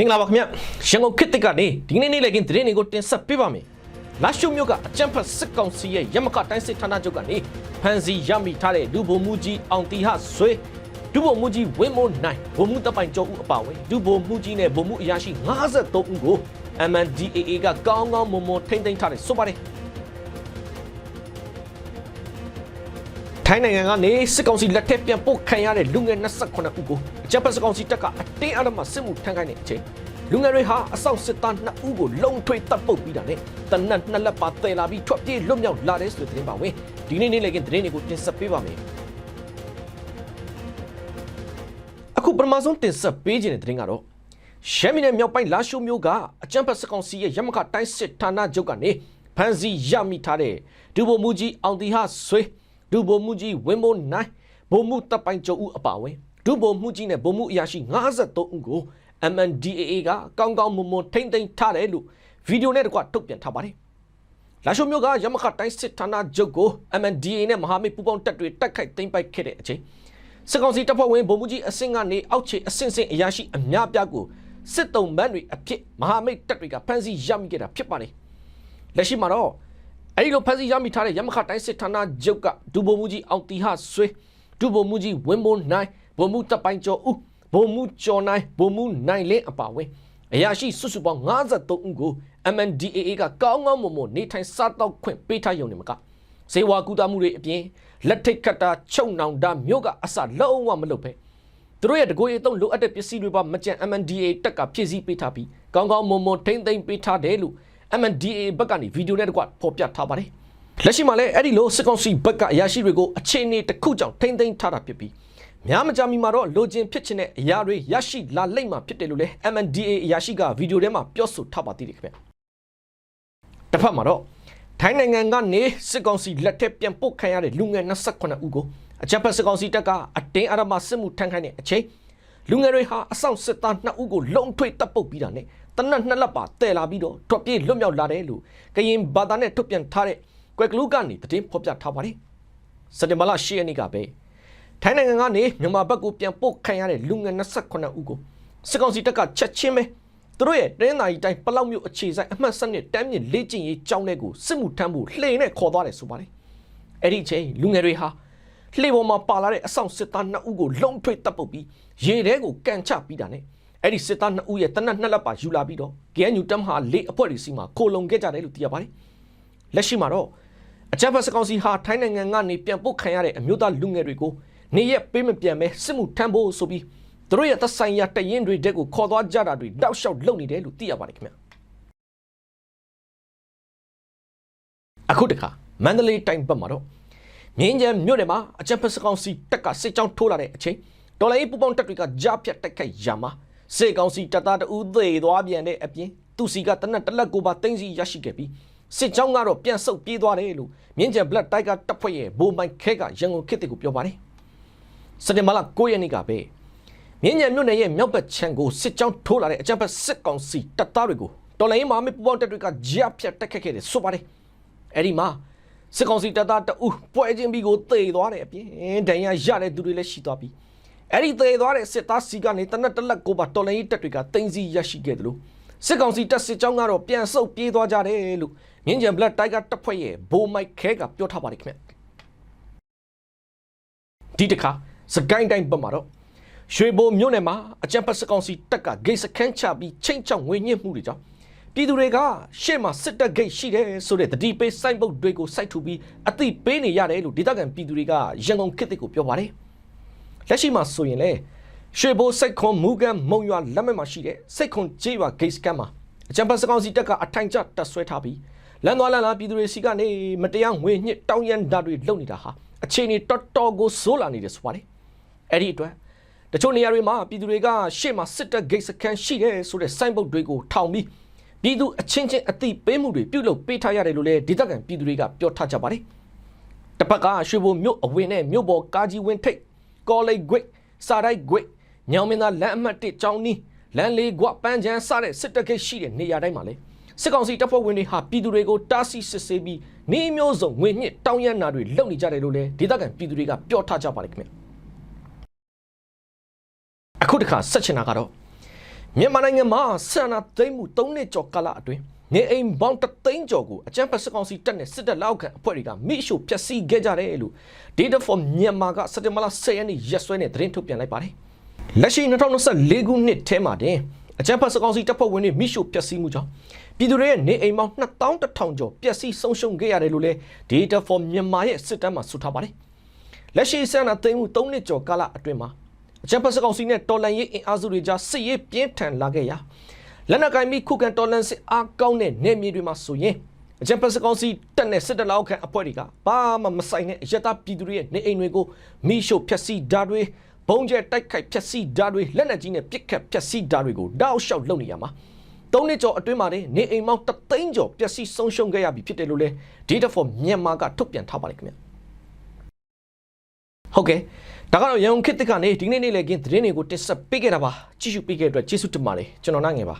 မင်္ဂလာပါခင်ဗျရန်ကုန်ခေတ်တစ်ကနေဒီနေ့နေ့လည်းကင်းသတင်းတွေကိုတင်ဆက်ပေးပါမယ်လာရှုမြို့ကအကြံဖတ်စစ်ကောင်စီရဲ့ရမကတိုင်းစစ်ဌာနချုပ်ကနေဖန်စီရမိထားတဲ့ဒုဗိုလ်မှူးကြီးအောင်တီဟဆွေဒုဗိုလ်မှူးကြီးဝင်းမိုးနိုင်ဗိုလ်မှူးတပ်ပိုင်ကျော်ဦးအပါအဝင်ဒုဗိုလ်မှူးကြီးနဲ့ဗိုလ်မှူးအရာရှိ53ဦးကို MNDAA ကကောင်းကောင်းမွန်မွန်ထိမ့်သိမ်းထားတယ်ဆိုပါတယ် ထိုင်းနိုင်ငံကနေစစ်ကောင်စီလက်ထက်ပြန်ပို့ခံရတဲ့လူငယ်28ဦးကိုအကြမ်းဖက်စစ်ကောင်စီတပ်ကအတင်းအဓမ္မစစ်မှုထမ်းခိုင်းတဲ့အချိန်လူငယ်တွေဟာအဆောက်စစ်သား2ဦးကိုလုံထွေးတပ်ပုတ်ပြီးတာနဲ့တနတ်နှစ်လက်ပါတယ်လာပြီးထွက်ပြေးလွတ်မြောက်လာတဲ့ဆိုတဲ့သတင်းပါဝင်ဒီနေ့နေ့လည်းကသတင်းတွေကိုတင်ဆက်ပေးပါမယ်အခုပထမဆုံးတင်ဆက်ပေးခြင်းတဲ့သတင်းကတော့ရှမ်းပြည်နယ်မြောက်ပိုင်းလာရှိုးမြို့ကအကြမ်းဖက်စစ်ကောင်စီရဲ့ရမခတိုင်းစစ်ဌာနချုပ်ကနေဖမ်းဆီးရမိထားတဲ့ဒုဗိုလ်မှူးကြီးအောင်တီဟဆွေ ဒုဗိုလ်မှူးကြီးဝင်းမိုးနိုင်ဗိုလ်မှူးတပ်ပိုင်ကျော်ဦးအပါအဝင်ဒုဗိုလ်မှူးကြီးနဲ့ဗိုလ်မှူးအရာရှိ53ဦးကို MNDAA ကကောင်းကောင်းမွန်မွန်ထိမ့်သိမ်းထားတယ်လို့ဗီဒီယိုနဲ့တကွထုတ်ပြန်ထားပါတယ်။လာရှိုမြို့ကရမခတိုင်းစစ်ဌာနချုပ်ကို MNDAA နဲ့မဟာမိတ်ပူးပေါင်းတပ်တွေတိုက်ခိုက်သိမ်းပိုက်ခဲ့တဲ့အချိန်စစ်ကောင်စီတပ်ဖွဲ့ဝင်ဗိုလ်မှူးကြီးအဆင့်ကနေအောက်ခြေအဆင့်ဆင့်အရာရှိအများပြားကိုစစ်တုံးမန်းတွေအဖြစ်မဟာမိတ်တပ်တွေကဖမ်းဆီးရမိခဲ့တာဖြစ်ပါတယ်။လက်ရှိမှာတော့ အဲ့ဒီလိုဖန်စီရမိထားတဲ့ရမခတိုင်းစစ်ဌာနချုပ်ကဒုဗိုလ်မှူးကြီးအောင်တီဟဆွေဒုဗိုလ်မှူးကြီးဝင်းမိုးနိုင်ဗိုလ်မှူးတပ်ပိုင်းကျော်ဦးဗိုလ်မှူးကျော်နိုင်ဗိုလ်မှူးနိုင်လင်းအပါအဝင်အရာရှိစုစုပေါင်း53ဦးကို MNDAA ကကောင်းကောင်းမွန်မွန်နေထိုင်စားတော့ခွင့်ပေးထားရုံနဲ့မကဇေဝကူတာမှုတွေအပြင်လက်ထိတ်ခတ်တာချုပ်နှောင်တာမြို့ကအစလုံးဝမလုပ်ပဲသူတို့ရဲ့တကိုယ်ရေးသုံးလိုအပ်တဲ့ပစ္စည်းတွေပါမကြံ MNDAA တက်ကဖြည့်ဆည်းပေးထားပြီးကောင်းကောင်းမွန်မွန်ထိမ့်သိမ့်ပေးထားတယ်လို့ MNDAA ဘက်ကနေဗီဒီယိုနဲ့တကွဖော်ပြထားပါတယ်။လက်ရှိမှာလည်းအဲ့ဒီလိုစစ်ကောင်စီဘက်ကအရာရှိတွေကိုအခြေအနေတစ်ခုကြောင့်ထိမ့်သိမ်းထားတာဖြစ်ပြီးများမကြမီမှာတော့လိုချင်ဖြစ်ချင်တဲ့အရာတွေရရှိလာလိမ့်မှာဖြစ်တယ်လို့လည်း MNDAA အရာရှိကဗီဒီယိုထဲမှာပြောဆိုထားပါသေးတယ်ခင်ဗျ။တစ်ဖက်မှာတော့ထိုင်းနိုင်ငံကနေစစ်ကောင်စီလက်ထက်ပြန်ပို့ခံရတဲ့လူငယ်28ဦးကိုအကြမ်းဖက်စစ်ကောင်စီတပ်ကအတင်းအဓမ္မစစ်မှုထမ်းခိုင်းတဲ့အချိန်လူငယ်တွေဟာအဆောင်စစ်သား2ဦးကိုလုံထွေးတပ်ပုတ်ပြီးတာနဲ့ တနက်နှစ်လက်ပါတဲလာပြီးတော့ထွက်ပြေးလွတ်မြောက်လာတယ်လို့ကရင်ဘာသာနဲ့ထုတ်ပြန်ထားတဲ့ကွက်ကလူကနေတည်င်းဖော်ပြထားပါတယ်စက်တင်ဘာလ10ရက်နေ့ကပဲထိုင်းနိုင်ငံကနေမြန်မာဘက်ကိုပြန်ပို့ခံရတဲ့လူငယ်28ဦးကိုစစ်ကောင်စီတပ်ကချက်ချင်းပဲသူတို့ရဲ့တင်းသာကြီးတိုင်းပလောက်မြို့အခြေဆိုင်အမှတ်စနစ်တမ်းမြင့်လေ့ကျင့်ရေးကျောင်းထဲကိုစစ်မှုထမ်းဖို့လှေနဲ့ခေါ်သွားတယ်ဆိုပါတယ်အဲ့ဒီအချိန်လူငယ်တွေဟာလှေပေါ်မှာပါလာတဲ့အဆောင်စစ်သား2ဦးကိုလုံထွေးတပ်ပုတ်ပြီးရေထဲကိုကန်ချပြီးတာနဲ့ အဲ့ဒီစစ်သား2ဦးရဲ့တနက်နှစ်လက်ပါယူလာပြီးတော့ KNU တမ်ဟာလေးအဖွဲ့တွေစီမှာခိုလုံခဲ့ကြတယ်လို့သိရပါတယ်လက်ရှိမှာတော့အကြမ်းဖက်စကောင်စီဟာထိုင်းနိုင်ငံကနေပြန်ပို့ခံရတဲ့အမျိုးသားလူငယ်တွေကိုနေရက်ပေးမပြန်ပဲစစ်မှုထမ်းဖို့ဆိုပြီးသူတို့ရဲ့သက်ဆိုင်ရာတရင်တွေတက်ကိုခေါ်သွားကြတာတွေတောက်လျှောက်လုပ်နေတယ်လို့သိရပါတယ်ခင်ဗျအခုတခါမန္တလေးတိုင်းဘက်မှာတော့မြင်းကျန်မြို့နယ်မှာအကြမ်းဖက်စကောင်စီတက်ကစစ်ကြောင်းထိုးလာတဲ့အချိန်ဒေါ်လာရေးပူပေါင်းတက်တွေကကြားဖြတ်တိုက်ခိုက်ရမှာ စေကောင်စီတပ်သားတဦးသေသွားပြန်တဲ့အပြင်သူစီကတနက်တစ်လက်ကိုပါတင်းစီရရှိခဲ့ပြီးစစ်ကြောင်းကတော့ပြန်ဆုတ်ပြေးသွားတယ်လို့မြင်းကျန်ဘလက်တိုက်ကတပ်ဖွဲ့ရဲ့ဘိုးမိုင်ခဲကရန်ကုန်ခေတ်တွေကိုပြောပါတယ်စက်တင်ဘာလ9ရက်နေ့ကပဲမြင်းညံမြို့နယ်ရဲ့မြောက်ဘက်ခြမ်းကိုစစ်ကြောင်းထိုးလာတဲ့အကြမ်းဖက်စစ်ကောင်စီတပ်သားတွေကိုတော်လိုင်းမာမီပူပေါင်းတပ်တွေကကြားဖြတ်တိုက်ခတ်ခဲ့တယ်ဆိုပါတယ်အဲ့ဒီမှာစစ်ကောင်စီတပ်သားတအူးပွဲချင်းပြီးကိုတေသွားတယ်အပြင်ဒဏ်ရာရတဲ့သူတွေလည်းရှိသွားပြီ အဲ့ဒီတေသွားတဲ့စစ်သားစီကနေတနက်တလက်ကိုပါတော်လိုင်းတပ်တွေကတင်စီရရှိခဲ့တယ်လို့စစ်ကောင်စီတပ်စစ်ကြောင်းကတော့ပြန်ဆုတ်ပြေးသွားကြတယ်လို့မြင်းကြံဘလက်တိုက်ကတပ်ဖွဲ့ရဲ့ဘိုးမိုက်ခဲကပြောထားပါတယ်ခင်ဗျဒီတခါစကိုင်းတိုင်းဘက်မှာတော့ရွှေဘိုမြို့နယ်မှာအကြံဖတ်စကောင်စီတက်ကဂိတ်စခန်းချပြီးချိန်ချောင်းငွေညှစ်မှုတွေကြောင့်ပြည်သူတွေကရှေ့မှာစစ်တပ်ဂိတ်ရှိတယ်ဆိုတဲ့တတိပေးစိုက်ပုတ်တွေကိုစိုက်ထူပြီးအသိပေးနေရတယ်လို့ဒေသခံပြည်သူတွေကရန်ကုန်ခေတ်ကိုပြောပါတယ် လက်ရှိမှာဆိုရင်လေရွှေဘိုစိတ်ခွန်မူကန်မုံရွာလက်မဲ့မှာရှိတဲ့စိတ်ခွန်ကျေးရွာဂိတ်စခန်းမှာအကြံဖတ်စကောင်စီတက်ကအထိုင်ကျတက်ဆွဲထားပြီးလမ်းသွားလမ်းလာပြည်သူတွေစီကနေမတရားငွေညှစ်တောင်းရန်ဓာတ်တွေလုပ်နေတာဟာအခြေအနေတော်တော်ကိုဆိုးလာနေတယ်ဆိုပါတယ်အဲ့ဒီအတွက်တချို့နေရာတွေမှာပြည်သူတွေကရှေ့မှာစစ်တပ်ဂိတ်စခန်းရှိတယ်ဆိုတဲ့စိုင်းပုတ်တွေကိုထောင်ပြီးပြည်သူအချင်းချင်းအသိပေးမှုတွေပြုလုပ်ပေးထားရတယ်လို့လည်းဒေသခံပြည်သူတွေကပြောထားကြပါတယ်တစ်ဖက်ကရွှေဘုံမြို့အဝင်နဲ့မြို့ပေါ်ကာကြီးဝင်းထိတ် ကောလိတ်ဂွိတ်စာတိုက်ဂွိတ်ညောင်မင်းသားလမ်းအမှတ်1ကျောင်းနီးလမ်းလေးကွပန်းချမ်းစတဲ့စစ်တပ်ဂိတ်ရှိတဲ့နေရာတိုင်းမှာလေစစ်ကောင်စီတပ်ဖွဲ့ဝင်တွေဟာပြည်သူတွေကိုတားဆီးစစ်ဆေးပြီးနေမျိုးစုံငွေညှစ်တောင်းရမ်းတာတွေလုပ်နေကြတယ်လို့လည်းဒေသခံပြည်သူတွေကပြောထားကြပါတယ်ခင်ဗျအခုတခါဆက်ချင်တာကတော့မြန်မာနိုင်ငံမှာဆန္ဒသိမ်းမှု၃နှစ်ကျော်ကာလအတွင်း နေအိမ်ပေါင်းတသိန်းကျော်ကိုအကြမ်းဖက်စစ်ကောင်စီတပ်နဲ့စစ်တပ်လက်အောက်ခံအဖွဲ့တွေကမိရှို့ဖျက်ဆီးခဲ့ကြတယ်လို့ Data for Myanmar ကစက်တင်ဘာလ10ရက်နေ့ရက်စွဲနဲ့သတင်းထုတ်ပြန်လိုက်ပါတယ်။လက်ရှိ2024ခုနှစ်ထဲမှာတင်အကြမ်းဖက်စစ်ကောင်စီတပ်ဖွဲ့ဝင်တွေမိရှို့ဖျက်ဆီးမှုကြောင့်ပြည်သူတွေရဲ့နေအိမ်ပေါင်း2100ကျော်ပျက်စီးဆုံးရှုံးခဲ့ရတယ်လို့လည်း Data for Myanmar ရဲ့စစ်တမ်းမှာဆိုထားပါတယ်။လက်ရှိဆန္ဒသိမ်းမှု3နှစ်ကျော်ကာလအတွင်းမှာအကြမ်းဖက်စစ်ကောင်စီနဲ့တော်လှန်ရေးအင်အားစုတွေကြားစစ်ရေးပြင်းထန်လာခဲ့ရာ လက်နက်ကိုင်ပြီးခုခံတော်လှန်စစ်အားကောင်းတဲ့နေမြေတွေမှာဆိုရင်အကြမ်းဖက်စစ်ကောင်စီတပ်နဲ့စစ်တပ်လောက်ခံအဖွဲ့တွေကဘာမှမဆိုင်တဲ့အယက်သားပြည်သူတွေရဲ့နေအိမ်တွေကိုမိရှို့ဖျက်ဆီးဓာတ်တွေဘုံကျဲတိုက်ခိုက်ဖျက်ဆီးဓာတ်တွေလက်နက်ကြီးနဲ့ပစ်ခတ်ဖျက်ဆီးဓာတ်တွေကိုတောက်လျှောက်လုပ်နေရမှာသုံးနှစ်ကျော်အတွင်းမှာနေအိမ်မောင်းတသိန်းကျော်ပျက်စီးဆုံးရှုံးခဲ့ရပြီဖြစ်တယ်လို့လဲ Data for Myanmar ကထုတ်ပြန်ထားပါတယ်ခင်ဗျဟုတ်ကဲ့ဒါကတော့ရန်ကုန်ခေတ်သစ်ကနေဒီနေ့နေ့လည်ကင်းသတင်းတွေကိုတင်ဆက်ပေးခဲ့တာပါကြည့်ရှုပေးခဲ့တဲ့အတွက်ကျေးဇူးတင်ပါတယ်ကျွန်တော်နိုင်ငယ်ပါ